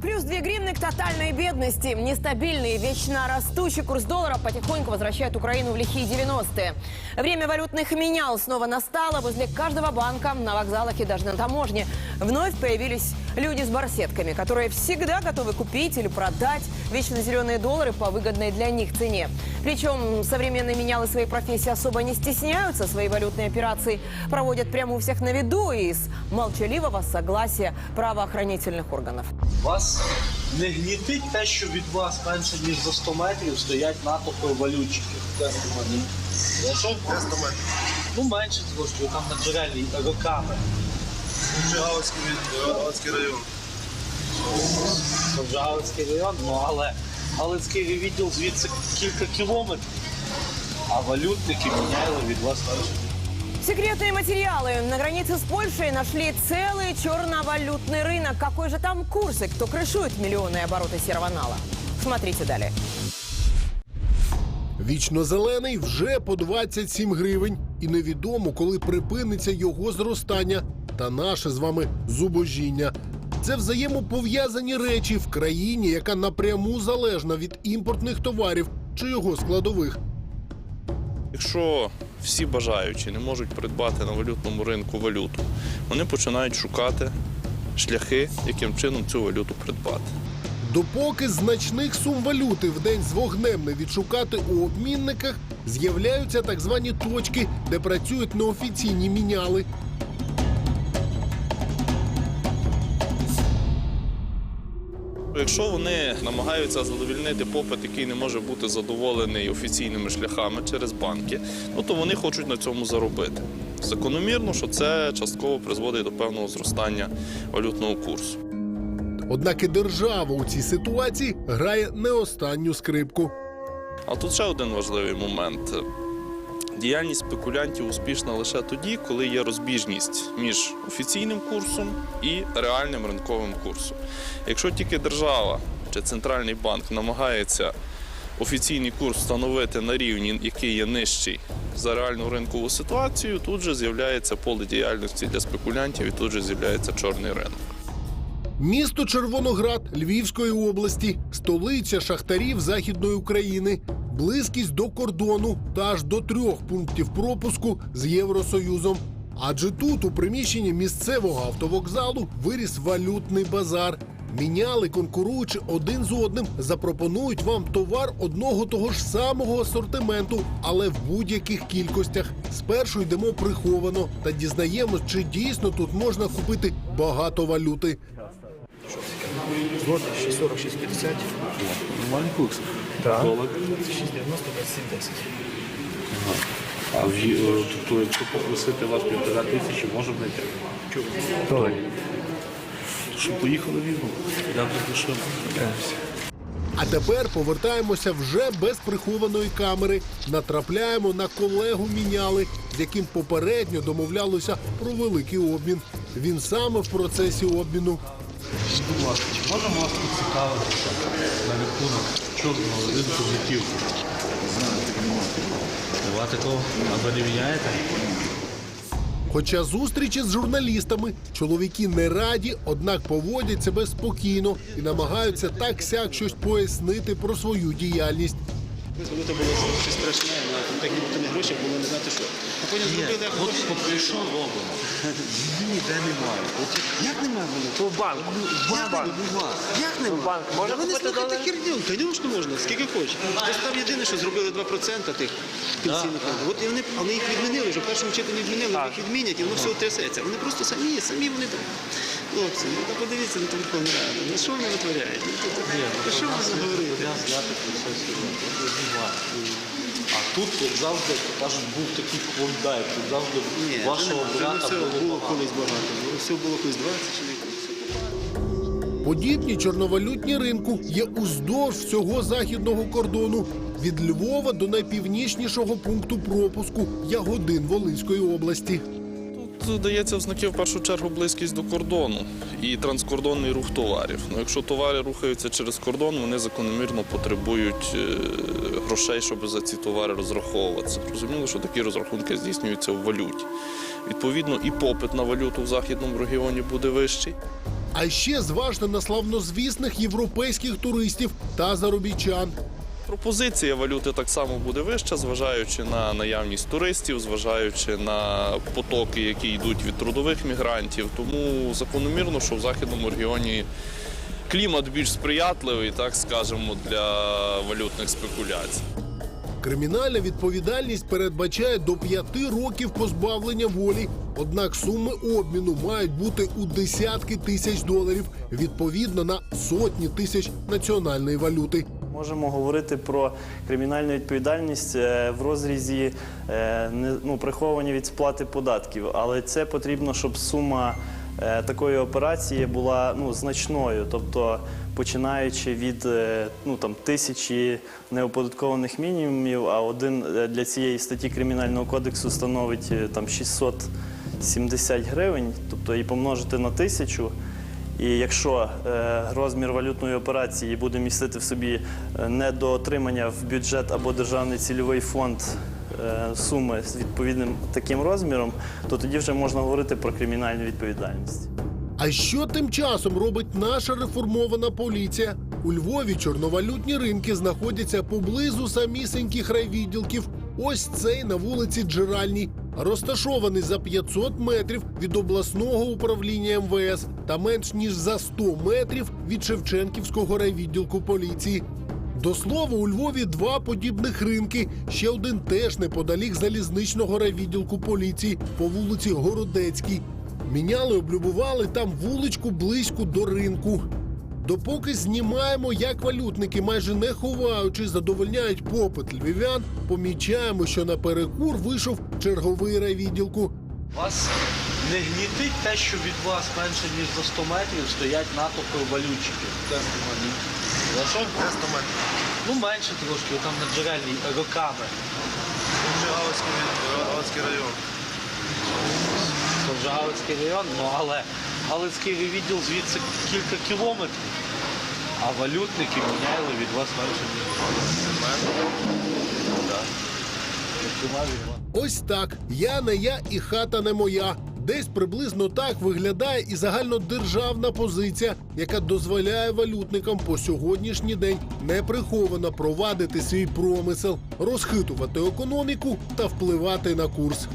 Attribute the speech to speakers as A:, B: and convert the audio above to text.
A: Pro Плюс 2 гривны к тотальной бедности. Нестабильный, вечно растущий курс доллара потихоньку возвращает Украину в лихие 90-е. Время валютных менял снова настало. Возле каждого банка, на вокзалах и даже на таможне вновь появились люди с барсетками, которые всегда готовы купить или продать вечно зеленые доллары по выгодной для них цене. Причем современные менялы своей профессии особо не стесняются. Свои валютные операции проводят прямо у всех на виду и с молчаливого согласия правоохранительных органов.
B: Вас не гнітить те, що від вас менше ніж за 100 метрів стоять натовпи валютчиків. Де 100 метрів? Ну, що? Де 100 метрів? Ну, менше того, що там на джерелі роками.
C: Галицький район.
B: Галицький район, ну але Галицький відділ звідси кілька кілометрів. А валютники міняли від вас менше.
A: Секретные материалы. На границе с Польшей нашли целый черновалютный рынок. Какой же там курс и кто крышует миллионные обороты серого нала? Смотрите далее.
D: Вічно-зелений вже по 27 гривень, і невідомо, коли припиниться його зростання та наше з вами зубожіння. Це взаємопов'язані речі в країні, яка напряму залежна від імпортних товарів чи його складових.
E: Якщо всі бажаючі не можуть придбати на валютному ринку валюту, вони починають шукати шляхи, яким чином цю валюту придбати.
D: Допоки значних сум валюти в день з вогнем не відшукати у обмінниках, з'являються так звані точки, де працюють неофіційні міняли.
E: Якщо вони намагаються задовільнити попит, який не може бути задоволений офіційними шляхами через банки, ну то вони хочуть на цьому заробити. Закономірно, що це частково призводить до певного зростання валютного курсу.
D: Однак і держава у цій ситуації грає не останню скрипку.
E: А тут ще один важливий момент. Діяльність спекулянтів успішна лише тоді, коли є розбіжність між офіційним курсом і реальним ринковим курсом. Якщо тільки держава чи центральний банк намагається офіційний курс встановити на рівні, який є нижчий за реальну ринкову ситуацію, тут же з'являється поле діяльності для спекулянтів і тут же з'являється чорний ринок.
D: Місто Червоноград Львівської області, столиця шахтарів Західної України, близькість до кордону та аж до трьох пунктів пропуску з Євросоюзом. Адже тут, у приміщенні місцевого автовокзалу, виріс валютний базар. Міняли, конкуруючи один з одним, запропонують вам товар одного того ж самого асортименту, але в будь-яких кількостях. Спершу йдемо приховано та дізнаємось, чи дійсно тут можна купити багато валюти.
F: Злотий 640, 650. Так. 690, 2710.
C: А в, е, тобто, якщо попросити вас півтора тисячі, можемо знайти.
F: Долар.
C: Що поїхали візьмемо? Я лише.
D: А тепер повертаємося вже без прихованої камери. Натрапляємо на колегу міняли, з яким попередньо домовлялося про великий обмін. Він саме в процесі обміну.
C: Будь ласка, чи можемо вас поцікавитися на рахунок чорного ринку готівки? Нема такого? А ви не міняєте?
D: Хоча зустрічі з журналістами чоловіки не раді, однак поводять себе спокійно і намагаються так сяк щось пояснити про свою діяльність.
G: Валюта було щось страшне, на там так нібито не гроші, було не знати що. А потім зробили як гроші.
C: що робимо. Ніде немає. От
G: Як немає мене? То банк. Як банк? Як немає? Банк. Можна ви не слухайте херню. Звісно можна, скільки хочеш. Ось там єдине, що зробили 2% тих пенсійних фондів. От і вони, вони їх відмінили, вже в першому читанні відмінили, вони їх відмінять, і воно все трясеться. Вони просто самі, самі вони там. Хлопці, ну та подивіться на Верховну Раду. Ну що вони витворяють? Ну, Що
C: я про сьогодні. А тут, як завжди, кажуть, був такий клондайк. Тут завжди
G: Ні,
C: вашого
G: вже не
C: брата
G: все
C: було
G: було
C: багато.
G: колись багато. Було- Все було колись 20 чоловік.
D: Подібні чорновалютні ринку є уздовж всього західного кордону від Львова до найпівнічнішого пункту пропуску Ягодин Волинської області.
E: Тут дається в знаки в першу чергу близькість до кордону і транскордонний рух товарів. Ну, якщо товари рухаються через кордон, вони закономірно потребують е, грошей, щоб за ці товари розраховуватися. Зрозуміло, що такі розрахунки здійснюються в валюті. Відповідно, і попит на валюту в західному регіоні буде вищий.
D: А ще зважте на славнозвісних європейських туристів та заробітчан.
E: Пропозиція валюти так само буде вища, зважаючи на наявність туристів, зважаючи на потоки, які йдуть від трудових мігрантів. Тому закономірно, що в західному регіоні клімат більш сприятливий, так скажемо, для валютних спекуляцій.
D: Кримінальна відповідальність передбачає до п'яти років позбавлення волі. Однак суми обміну мають бути у десятки тисяч доларів, відповідно на сотні тисяч національної валюти.
H: Можемо говорити про кримінальну відповідальність е, в розрізі е, ну, приховування від сплати податків, але це потрібно, щоб сума е, такої операції була ну, значною, тобто починаючи від ну, там, тисячі неоподаткованих мінімумів, а один для цієї статті Кримінального кодексу становить там 670 гривень, тобто і помножити на тисячу. І якщо е, розмір валютної операції буде містити в собі е, недоотримання в бюджет або державний цільовий фонд е, суми з відповідним таким розміром, то тоді вже можна говорити про кримінальну відповідальність.
D: А що тим часом робить наша реформована поліція? У Львові чорновалютні ринки знаходяться поблизу самісіньких райвідділків. Ось цей на вулиці Джеральній, розташований за 500 метрів від обласного управління МВС та менш ніж за 100 метрів від Шевченківського райвідділку поліції. До слова, у Львові два подібних ринки. Ще один теж неподалік залізничного райвідділку поліції по вулиці Городецькій. Міняли, облюбували там вуличку близько до ринку. Допоки знімаємо, як валютники, майже не ховаючи, задовольняють попит львів'ян, помічаємо, що на перекур вийшов черговий райвідділку.
B: Вас не гнітить те, що від вас менше ніж за 100 метрів стоять натовпи валютчиків. За що? 100 метрів. Ну менше трошки, там на джерельній роками.
C: Галицький район.
B: Це вже Галицький район, ну але Галицький відділ звідси кілька кілометрів. А валютники міняли від вас менше ніж.
D: Ось так. Я не я і хата не моя. Десь приблизно так виглядає і загальнодержавна позиція, яка дозволяє валютникам по сьогоднішній день неприховано провадити свій промисел, розхитувати економіку та впливати на курс.